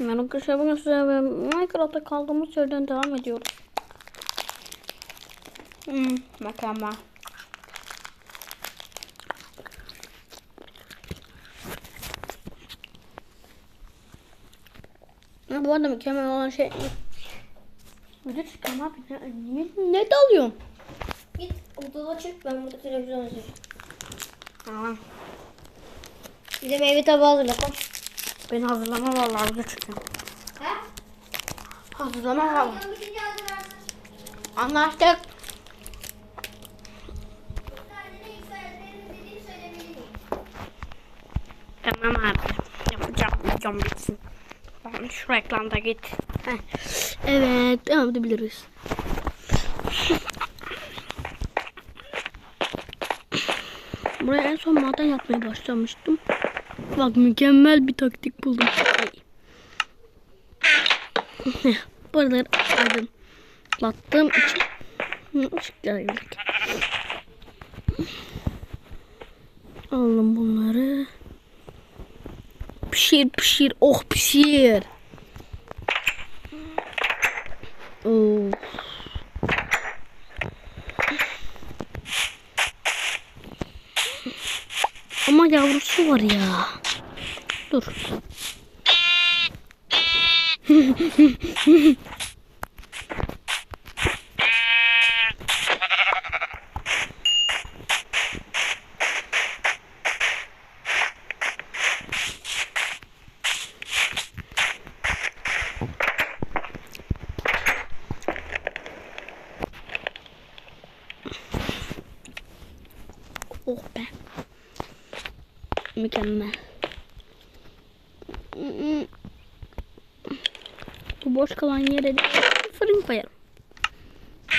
Ben arkadaşlar bugün size Minecraft'ta kaldığımız yerden devam ediyoruz. Hmm, mükemmel. Ya bu arada mükemmel olan şey... Video çıkıyorum abi. Ne, ne, ne dalıyorsun? Git odada çık ben burada televizyon izleyeceğim. Ha, Bize meyve tabağı hazırla koş. Beni hazırlama vallahi video çıkıyorum. He? Hazırlama vallahi. Anlaştık. Tamam abi. Yapacağım. Videom bitsin. Tamam şu reklamda git. Heh. Evet. Devam edebiliriz. Buraya en son maden yapmaya başlamıştım. Bak mükemmel bir taktik buldum. Buraları aydınlattığım için Hı, ışıklar girdik. Alalım bunları. Pişir pişir. Oh pişir. Oh. Yavrusu var ya. Dur. Oh be. Mükemmel. Bu boş kalan yere de fırın koyarım.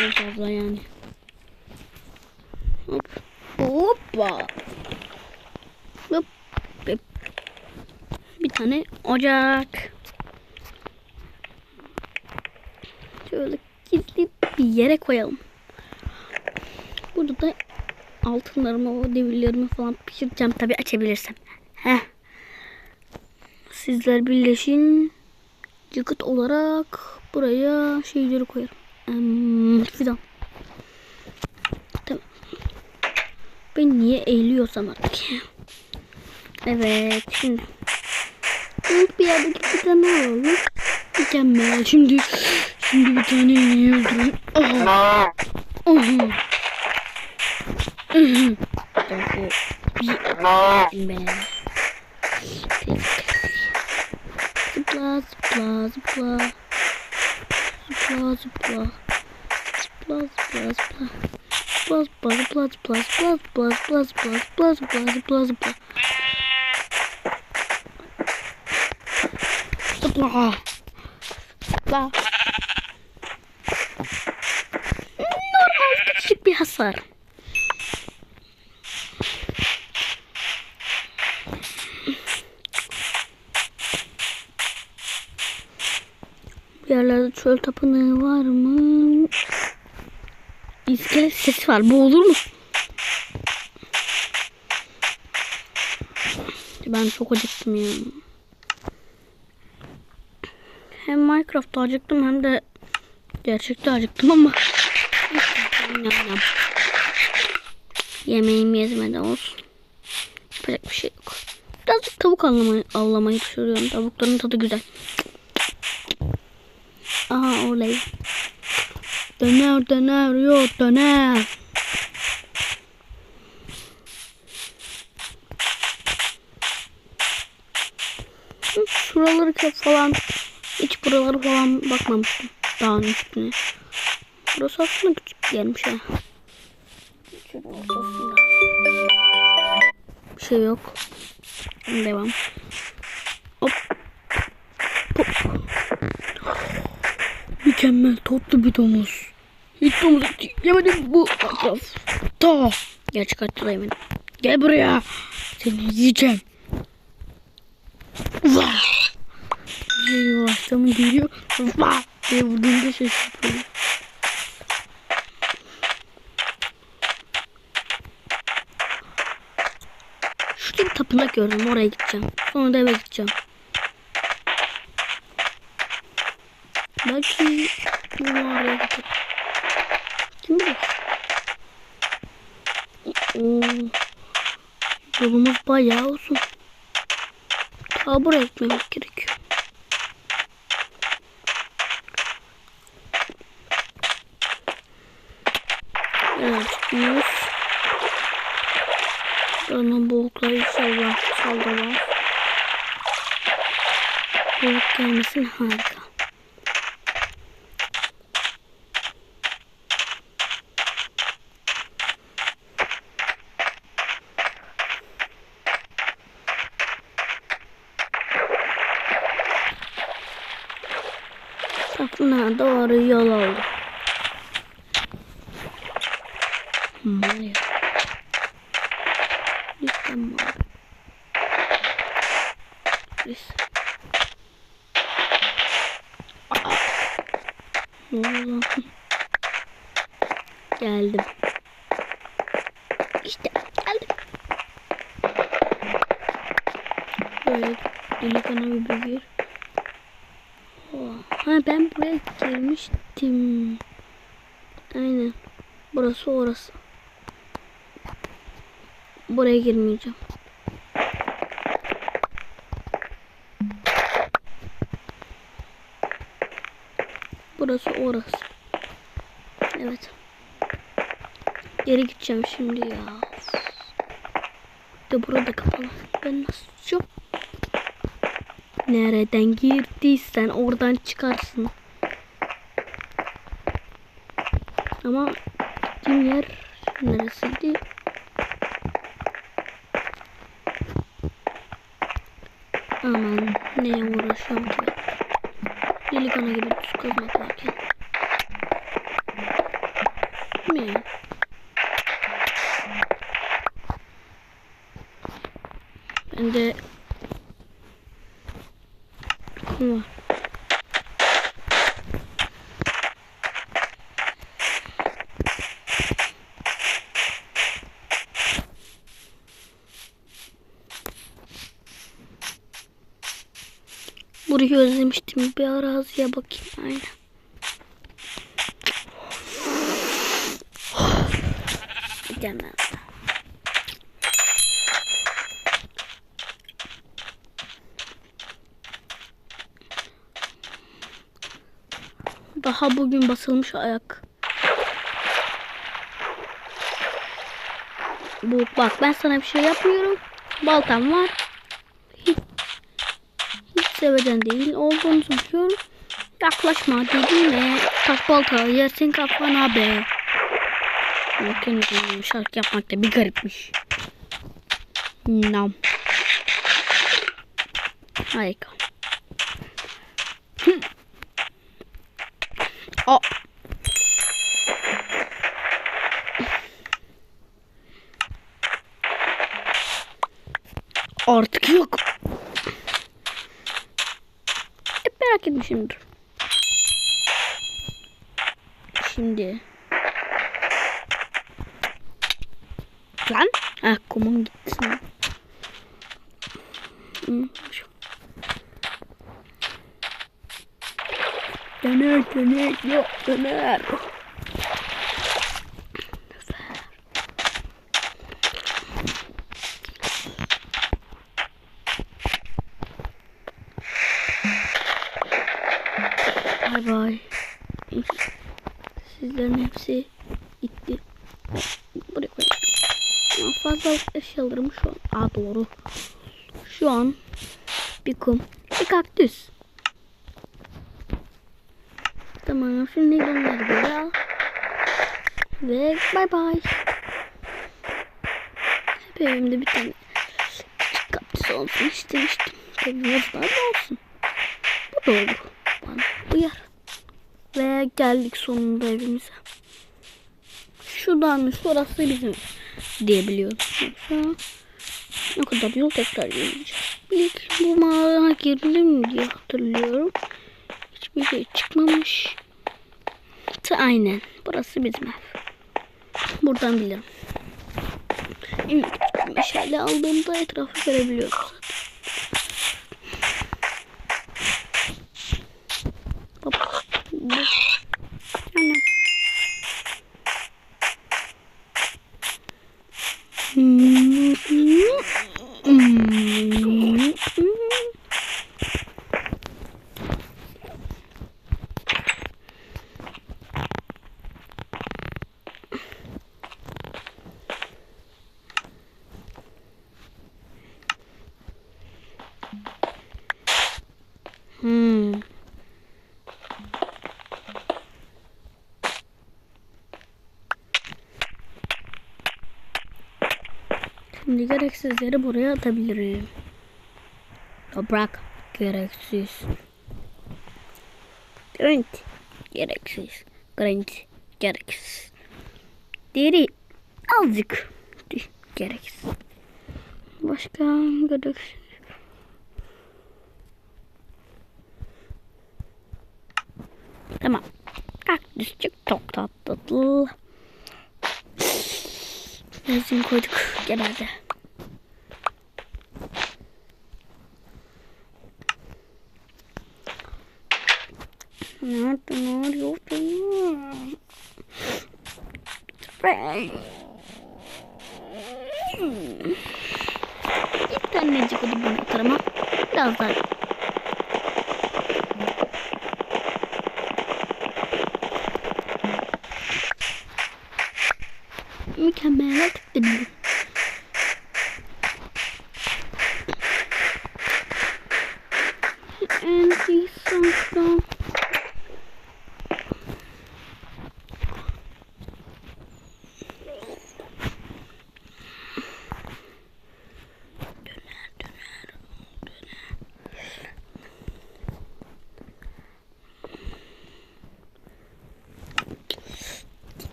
En fazla yani. Hop. Hoppa. Hop. Hop. Bir tane ocak. Şöyle gizli bir yere koyalım. Burada da altınlarımı, o devirlerimi falan pişireceğim tabi açabilirsem. Heh. Sizler birleşin. Yakıt olarak buraya şeyleri koyarım. Hmm, fidan. Tamam. Ben niye eğiliyorsam artık. Evet şimdi. İlk bir yerdeki fidan ne olur? Mükemmel. Şimdi şimdi bir tane iğneyi öldüreyim. Aha. Aha. Ben. Zıpla zıpla zıpla. Zıpla zıpla. Zıpla zıpla zıpla. Zıpla zıpla zıpla zıpla zıpla zıpla zıpla zıpla zıpla zıpla zıpla. Zıpla. Zıpla. Normal küçük bir hasar. Bir yerlerde çöl tapınağı var mı? İskelet sesi var. Bu olur mu? Ben çok acıktım ya. Hem Minecraft'ta acıktım hem de gerçekte acıktım ama. Yemeğim yetmedi olsun. Yapacak bir şey yok. Birazcık tavuk avlamayı, avlamayı düşünüyorum. Tavukların tadı güzel. Aha olay. Döner döner yok döner. Şuraları falan hiç buraları falan bakmamıştım. Dağın üstüne. Burası aslında küçük yermiş ha. Bir şey yok. Devam. Hop. Hop. Mükemmel tatlı bir domuz. Hiç domuz yemedim bu. Ta. Da yemedim. Gel buraya. Seni yiyeceğim. Vah. Şey yavaşlamı geliyor. Vah. diye vurduğumda ses yapıyor. Şurada bir tapınak gördüm. Oraya gideceğim. Sonra da eve gideceğim. Belki bu mağaraya gider. Kim bilir? Oo. Yolumuz bayağı uzun. Ta buraya gitmemiz gerekiyor. Evet çıkıyoruz. Buranın boğukları inşallah saldırmaz. Boğuk gelmesin harika. Tapınağa doğru yol oldu. Lütfen Maria. Lütfen. Oldu lan? Geldim. İşte geldim. Böyle delikanlı bir bir. Ha ben buraya girmiştim. Aynen. Burası orası. Buraya girmeyeceğim. Burası orası. Evet. Geri gideceğim şimdi ya. De burada kapalı. Ben nasıl çıkacağım? Nereden girdiysen oradan çıkarsın. Ama gittiğim yer neresiydi? Aman neye uğraşıyorum ki? Delikanlı gibi düz kazmak varken. Mi? Ben de Var. Burayı özlemiştim. Bir araziye bakayım. Aynen. Gidemem. Daha bugün basılmış ayak. Bu bak ben sana bir şey yapmıyorum. Baltam var. Hiç, hiç sevecen değil olduğunuzu biliyorum. Yaklaşma dedim de taş balta yersin kafana be. Bakın şarkı yapmak da bir garipmiş. Nam. Harika. Aa. Artık yok. Hep merak etmişimdir. Şimdi. Lan. Ha kumun gitsin. Şu. Döner döner yok döner. Bay bay. Sizlerin hepsi gitti. Buraya koyayım. Fazla eşyalarım şu an. Aa doğru. Şu an bir kum, bir kaktüs. Tamam şimdi bunları geri al. Ve bay bay. Hep evimde bir tane küçük olsun istemiştim. Tabii da olsun. Bu da olur. Bana uyar. Ve geldik sonunda evimize. Şuradan sonrası bizim diyebiliyorum. Yoksa ne kadar yol tekrar yürüyeceğiz. İlk bu mağaraya girilir diye hatırlıyorum. Hiçbir şey çıkmamış. Aynen. Burası bizim ev. Buradan bilirim. Meşale aldığımda etrafı görebiliyorum zaten. Hop. Hmm. Şimdi gereksizleri buraya atabilirim. Toprak gereksiz. Grant gereksiz. Grant gereksiz. Deri azıcık gereksiz. Başka gereksiz. Tamam. Kaktüsçük çok tatlı. Benzin koyduk. Geberdi. Nerede ne? Sprey. Bir tanecik oldu bunu atarım Biraz daha.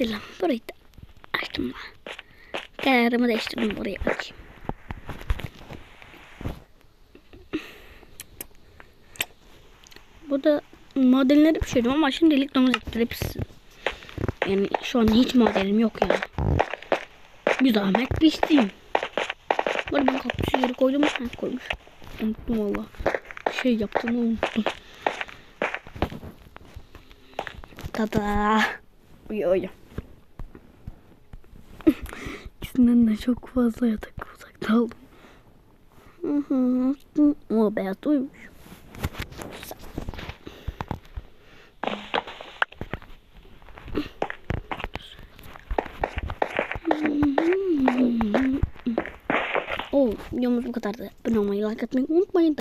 Hadi lan burayı da açtım lan. Kararımı değiştirdim burayı açayım. Burada modelleri pişirdim ama şimdilik domuz etleri pişsin. Yani şu an hiç modelim yok yani. Bir zahmet pişsin. Burada ben kaktüsü yeri koydum. Ha, koymuş. Unuttum valla. Şey yaptım unuttum. Tada. Uyu uyu. İkisinden de çok fazla yatak uzakta aldım. O beyaz uyumuş. Oh, videomuz bu kadardı. Abone olmayı, like atmayı unutmayın.